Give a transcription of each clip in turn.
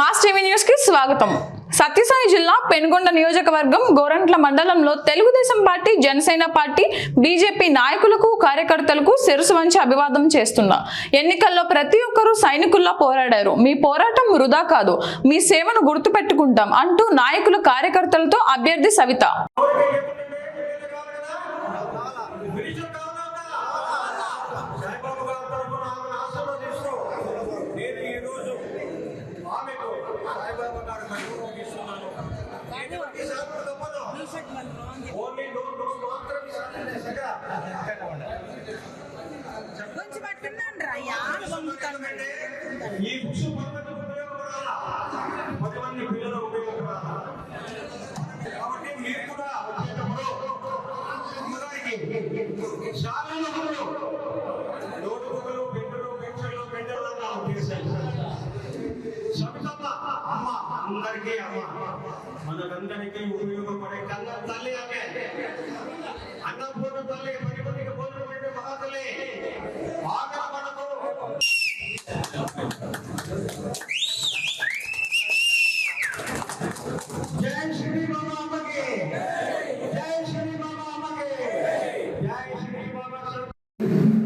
Mass TV న్యూస్కి స్వాగతం. సత్యసాయి జిల్లా పెనుగొండ నియోజకవర్గం గోరంట్ల మండలంలో Telugu Desam party Janasena party BJP నాయకులకు కార్యకర్తలకు శిరసు వంచి అభివాదం చేస్తున్నా. ఎన్నికల్లో ప్రతి ఒక్కరూ సైనికుల్లా పోరాడారు. మీ పోరాటం వృధా కాదు. మీ సేవను గుర్తుపెట్టుకుంటాం అంటూ నాయకులు కార్యకర్తలతో అభ్యర్థి సవిత. కొంచెం పట్టుకున్నాను రా యాడ పంపుతాను ఈ బుక్స్ పద్ధతి ఉపయోగపడాలా పది మంది పిల్లలు ఉపయోగపడాలా కాబట్టి మీరు కూడా వచ్చేటప్పుడు అమ్మగారికి శాలను నోటు బుక్కులు పెన్షన్లు అమ్మ అందరికీ అమ్మ. మనకందరికీ ఉపయోగపడే కన్నా తల్లి కొంచెం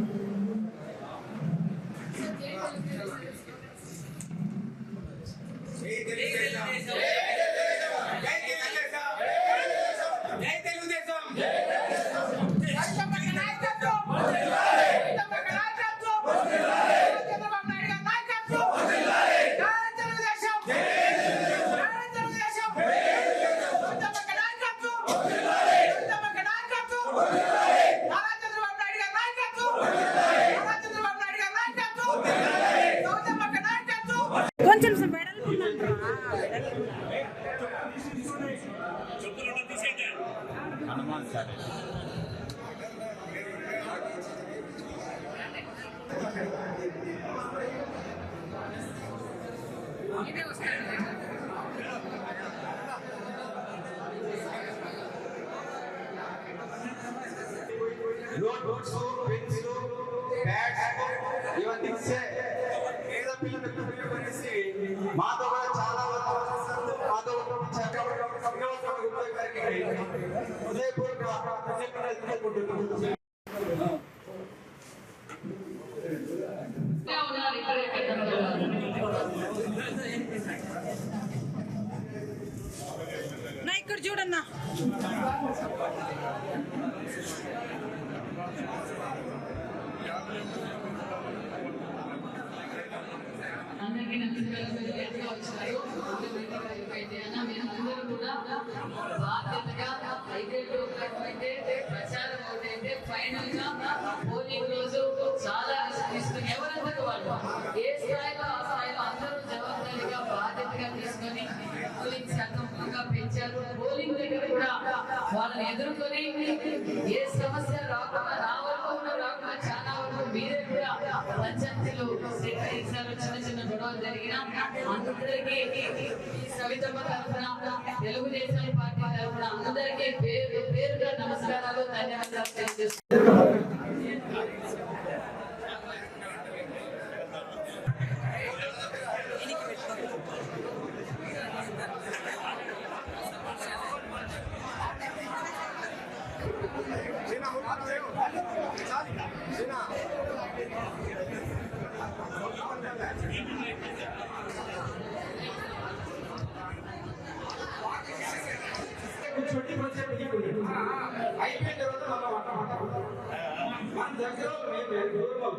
నోట్బుక్స్ పెన్స్ బ్యాగ్స్ ఇవన్నీ ఇచ్చే పేద పిల్లలకు ఉపయోగపడేసి మాతో కూడా చాలా వరకు మాతో పంపించారు కాబట్టి గుప్తా గారికి హృదయపూర్వక కృతజ్ఞతలు తెలుపుకుంటున్నాను. నా ఇక్కడ చూడన్నా అందరికీ నమస్కారం. మీరు ఎట్లా వచ్చారు అయితే అన్న మీరు అందరూ కూడా బాధ్యతగా ఐక్యత అయితే ప్రచారం ఒకటైతే ఫైనల్గా పోలింగ్ రోజు చాలా తీసుకుని ఎవరందరూ వాళ్ళు? ఏ స్థాయిలో ఆ స్థాయిలో అందరూ జవాబారిగా బాధ్యతగా తీసుకొని పోలింగ్ శాతం బాగా పెంచారు ఈ తరఫున తెలుగుదేశం పార్టీ తరఫున అందరికీ పేరు పేరుగా నమస్కారాలు ధన్యవాదాలు తెలియజేస్తున్నాను.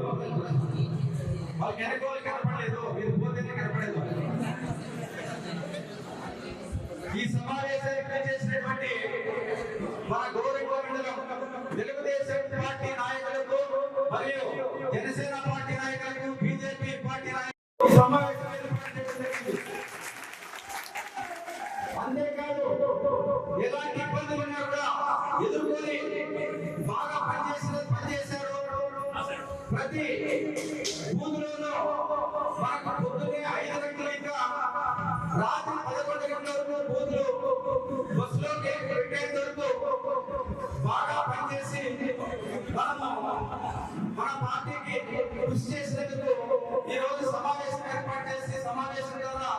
వాళ్ళు వాళ్ళకి వెనక వాళ్ళు కనపడలేదు మీరు పోతేనే కనపడలేదు ఈ సమావేశానికి చేసినటువంటి ప్రతి బూత్లోనూ మాకు పొద్దునే ఐదు గంటల ఇంకా రాత్రి పదకొండు గంటల వరకు బూతులు బస్సులో పెట్టేంత వరకు బాగా పనిచేసి మనము మన పార్టీకి కృషి చేసినందుకు ఈ రోజు సమావేశం ఏర్పాటు చేసి సమావేశం ద్వారా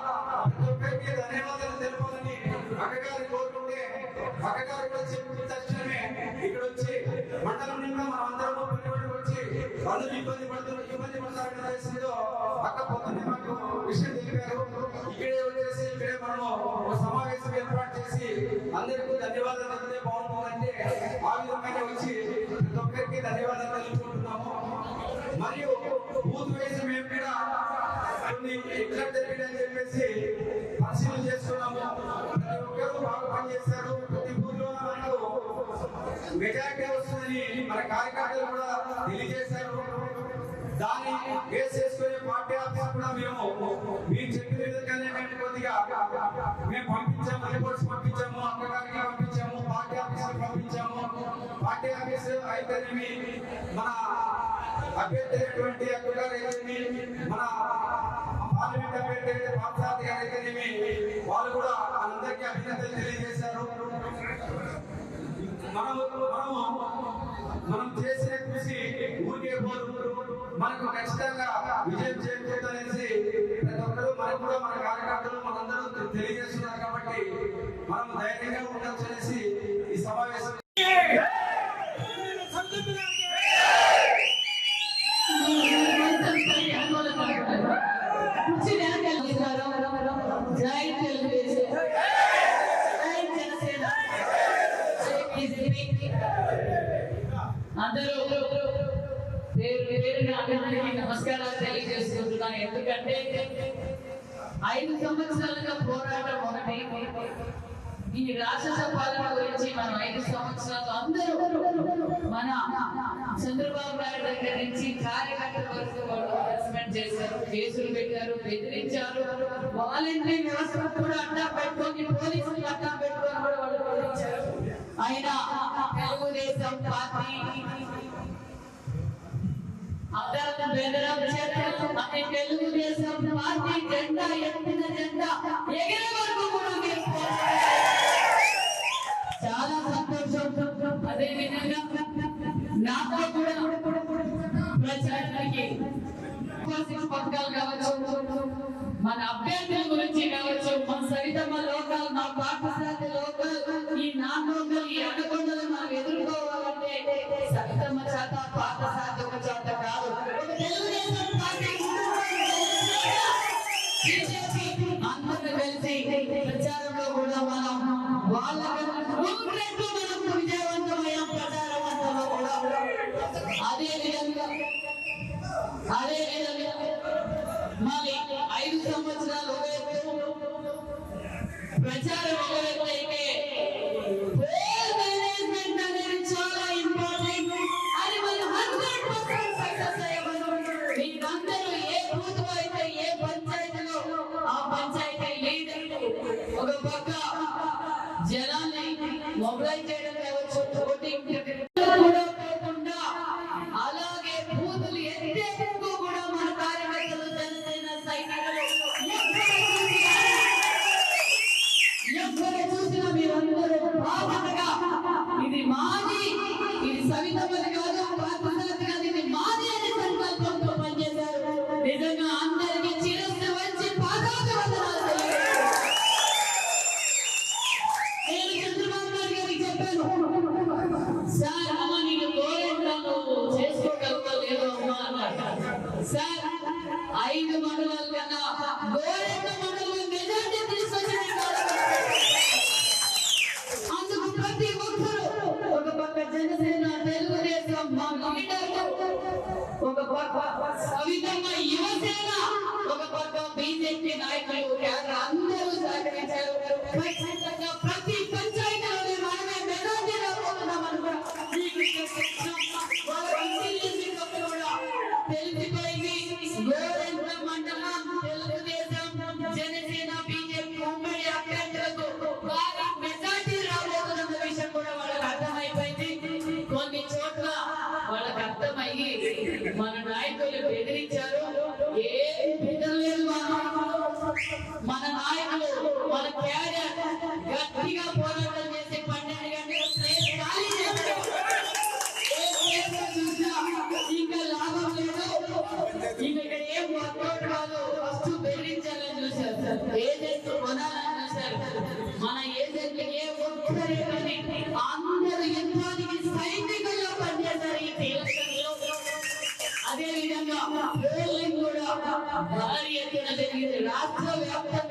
ప్రతి ఒక్కరికి ధన్యవాదాలు తెలపాలని అక్కగారు కోరుకుంటే అక్కగారు కూడా వాళ్ళు ఇబ్బంది పడుతున్న ఇబ్బంది పడతారని ఉద్దేశంతో అక్క పొద్దున్నే మాకు విషయం తెలిపారు ఇక్కడే వచ్చేసి ఇక్కడే మనం ఒక సమావేశం ఏర్పాటు చేసి అందరికీ ధన్యవాదాలు చెప్తే బాగుంటుందంటే ఆ విధంగానే వచ్చి ప్రతి ఒక్కరికి ధన్యవాదాలు. మెజారిటీ వస్తుందని మన కార్యకర్తలు కూడా తెలియజేశారు దాన్ని బేస్ చేసుకునే పార్టీ ఆఫీస్ కూడా మేము మీరు చెప్పిన విధంగానే మేము కొద్దిగా మేము పంపించాము రిపోర్ట్స్ పంపించాము అక్కగారికి పంపించాము పార్టీ ఆఫీస్ పంపించాము పార్టీ ఆఫీస్ అయితేనేమి మన అభ్యర్థి అయినటువంటి అక్కగారు అయితేనేమి మన మనకు ఖచ్చితంగా విజయం చేకూరుతుందనేసి ప్రతి ఒక్కరు మనకు కూడా మన కార్యకర్తలు మనందరూ తెలియజేస్తున్నారు కాబట్టి మనం ధైర్యంగా ఉండొచ్చు అనేసి ఈ సమావేశం అందరూ అందరికీ నమస్కారాలు తెలియజేసుకుంటున్నాను. ఎందుకంటే ఐదు సంవత్సరాలుగా పోరాటం ఒకటి. ఈ రాక్షస పాలన గురించి మనం ఐదు సంవత్సరాలు అందరూ మన చంద్రబాబు నాయుడు దగ్గర నుంచి కార్యకర్తల వరకు వాళ్ళు హరాస్మెంట్ చేశారు. కేసులు పెట్టారు బెదిరించారు. వాలంటరీ వ్యవస్థ కూడా అడ్డా పెట్టుకొని పోలీసులు అడ్డా పెట్టుకొని కూడా వాళ్ళు ఆయన తెలుగుదేశం పార్టీ అందరం బెదరం చేస్తారు అని తెలుగుదేశం పార్టీ జెండా ఎత్తిన జెండా ఎగిరే వరకు కూడా మీరు చాలా సంతోషం అదే విధంగా నాతో కూడా ప్రచారానికి పథకాలు కావచ్చు మన అభ్యర్థుల గురించి కావచ్చు మన సరితమ్మ లోకాలు మా పాఠశాల అదే విధంగా అదే విధంగా మరి ఐదు సంవత్సరాలు ప్రచారం ఎవరైతే మేనేజ్మెంట్ అనేది చాలా ఇంపార్టెంట్. అది మనం హండ్రెడ్ పర్సెంట్ సక్సెస్ మీరందరూ ఏ బూత్ అయితే ఏ పంచాయతీలో ఆ పంచాయతీ లీడర్ ఒక పక్క జనాన్ని మొబైల్ చేయడం కావచ్చు ఓటింగ్ సార్ అమ్మ నీకు గోరెంట్లను చేసుకోగలుగుతా లేదు అమ్మా అన్నారు సార్ ఐదు మండలాల కన్నా గోరెంట్ల మండలం మెజార్టీ తీసుకొచ్చిన అందుకు ప్రతి ఒక్కరు ఒక పక్క జనసేన తెలుగుదేశం మా లీడర్లు ఒక పక్క సవితమ్మ యువసేన ఒక పక్క బీజేపీ నాయకులు కేంద్ర అందరూ సహకరించారు. మనం భారీ ఎత్తున జరిగింది రాష్ట్ర వ్యాప్తంగా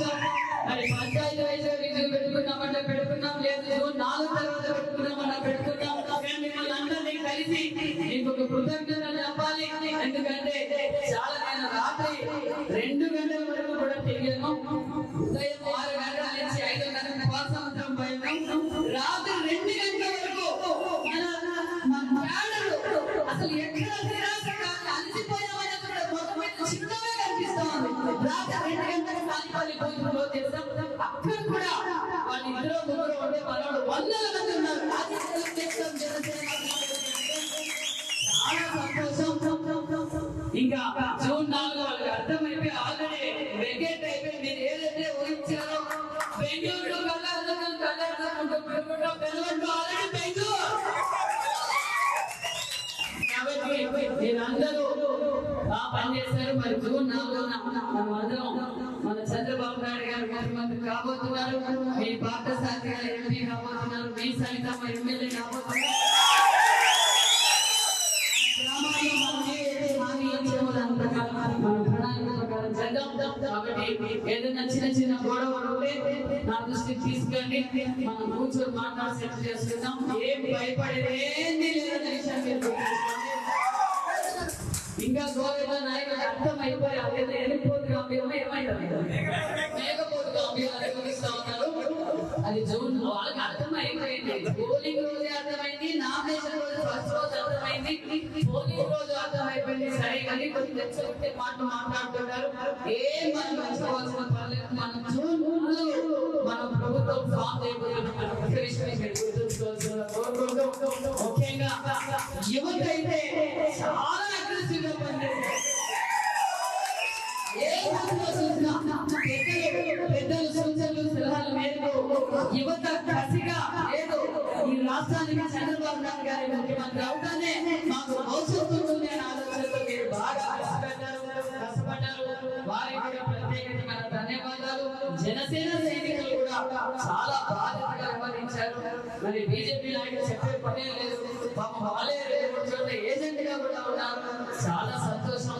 చాలా మరి పంచాయతీ వయసు విధులు పెట్టుకున్నామంటే పెట్టుకున్నాం లేదు జూన్ నాలుగు తర్వాత పెట్టుకున్నామన్నా పెట్టుకున్నాం మిమ్మల్ని అందరినీ కలిసి ఇంకొక ఒక కృతజ్ఞతలు చెప్పాలి. ఎందుకంటే చాలా నేను రాత్రి రెండు గంటల వరకు కూడా తిరిగాను. ఉదయం ఆరు గంటల నుంచి ఐదు గంటల స్వాతంత్రం పోయినాం. రాత్రి రెండు గంటల వరకు అసలు ఎక్కడ అలసిపోయామని కూడా మొత్తం చిన్నగా కనిపిస్తా ఉంది రాత్రి రెండు గంటల కాలిపల్లి భోజనంలో చేస్తాం అక్కడ కూడా వాళ్ళు ఇద్దరు ముగ్గురు ఉండే మనోడు వందల మంది ఉన్నారు. అది చాలా సంతోషం. బాగా పనిచేశారు మరి జూన్ నాలుగున మనం అందరం మన చంద్రబాబు నాయుడు గారు ముఖ్యమంత్రి కాబోతున్నారు. మీ పార్థసారథి గారు ఎంపీ కాబోతున్నారు. మీ సైతం ఎమ్మెల్యే కాబోతున్నారు. ఏదైనా చిన్న చిన్న గొడవలు ఉంటే నా దృష్టికి తీసుకెళ్ళి మనం కూర్చొని మాట్లాడి సెట్ చేసుకుందాం. ఏం భయపడేది ఏంది లేదన్న విషయం మీరు నాయకులు అర్థం అయిపోయి ఏమైంది మేకపోతు గంభీరాన్ని చూపిస్తా ఉన్నారు అది జూన్ వాళ్ళకి అర్థమైపోయింది. పోలింగ్ రోజే అర్థమైంది నామినేషన్ రోజు ఫస్ట్ రోజు అర్థమైంది. పోలింగ్ రోజు అర్థమైపోయింది. సరే కానీ కొన్ని తెచ్చే మాటలు మాట్లాడుతున్నారు. ఏం మనం మర్చిపోవాల్సిన పర్లేదు మనం జూన్ ముందు మనం ప్రభుత్వం ఫామ్ చేయబోతున్నాం ముఖ్యంగా యువత అయితే చాలా అగ్రెసివ్గా పనిచేస్తారు మరి బీజేపీ నాయకులు చెప్పే పనే లేదు? పాపం వాళ్ళే ఏజెంట్గా కూడా ఉన్నారు. చాలా సంతోషం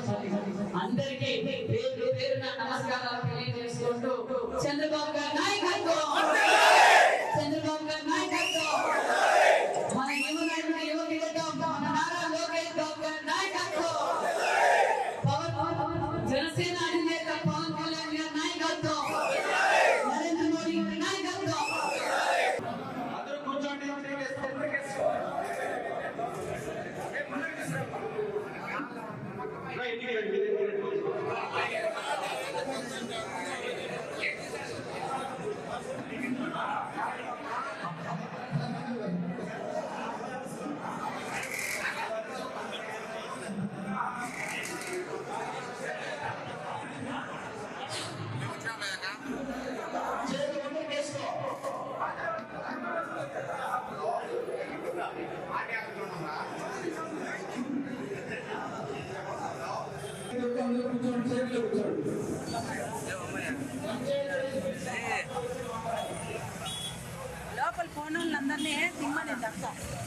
అందరికీ పేరు పేరున నమస్కారాలు తెలియజేసుకుంటూ చంద్రబాబు గారి నాయకత్వం. จับจับ